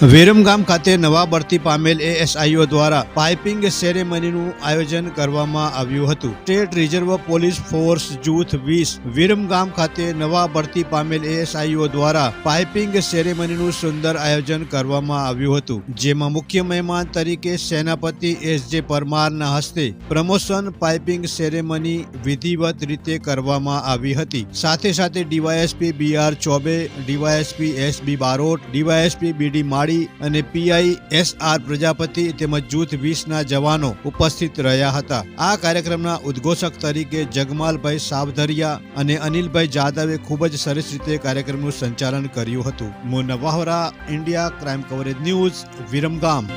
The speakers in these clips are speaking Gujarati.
વિરમગામ ખાતે નવા ભરતી પામેલ એએસઆઈઓ દ્વારા પાઇપિંગ સેરેમનીનું આયોજન કરવામાં આવ્યું હતું. સ્ટેટ રિઝર્વ પોલીસ ફોર્સ જૂથ વીસ વિરમગામ ખાતે નવા ભરતી પામેલ એએસઆઈઓ દ્વારા પાઇપિંગ સેરેમનીનું સુંદર આયોજન કરવામાં આવ્યું હતું. જેમાં મુખ્ય મહેમાન તરીકે સેનાપતિ એસ જે પરમારના હસ્તે પ્રમોશન, પાઇપિંગ સેરેમની વિધિવત રીતે કરવામાં આવી હતી. સાથે સાથે DYSP B R Chaube, DYSP S B Barot, DYSP B D Mali અને પીઆઈ એસ આર પ્રજાપતિ તેમજ જૂથ વીસના જવાનો ઉપસ્થિત રહ્યા હતા. આ કાર્યક્રમના ઉદ્ઘોષક તરીકે જગમાલભાઈ સાવધરિયા અને અનિલભાઈ જાદવે ખૂબ જ સરસ રીતે કાર્યક્રમનું સંચાલન કર્યું હતું. Munvahara India, crime coverage news, Viramgam.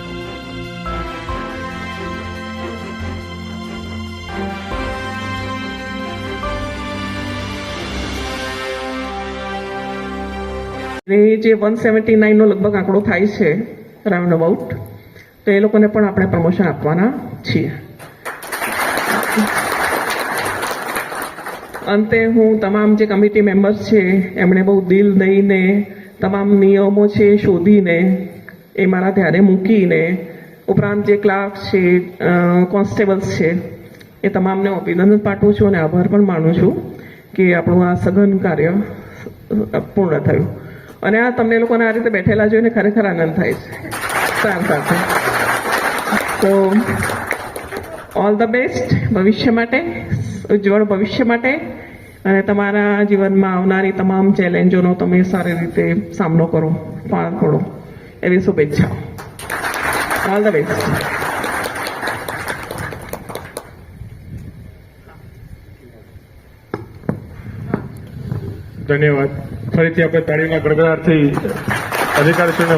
એ જે વન સેવન્ટી નાઇનનો લગભગ આંકડો થાય છે રાઉન્ડ અબાઉટ તો એ લોકોને પણ આપણે પ્રમોશન આપવાના છીએ. અંતે હું તમામ જે કમિટી મેમ્બર્સ છે, એમણે બહુ દિલ દઈને, તમામ નિયમો છે શોધીને, એ મારા ધ્યાને મૂકીને, ઉપરાંત જે ક્લાર્ક છે કોન્સ્ટેબલ્સ છે, એ તમામને અભિનંદન પાઠવું છું અને આભાર પણ માનું છું કે આપણું આ સઘન કાર્ય પૂર્ણ થયું. અને આ તમને લોકોને આ રીતે બેઠેલા જોઈને ખરેખર આનંદ થાય છે. સારું સારું તો ઓલ ધ બેસ્ટ ભવિષ્ય માટે, ઉજ્જવળ ભવિષ્ય માટે, અને તમારા જીવનમાં આવનારી તમામ ચેલેન્જોનો તમે સારી રીતે સામનો કરો, પાર કરો એવી શુભેચ્છાઓ. ઓલ ધ બેસ્ટ ધન્યવાદ. ફરીથી આપણે તાળીના ગડગડાટથી અધિકારીશ્રીને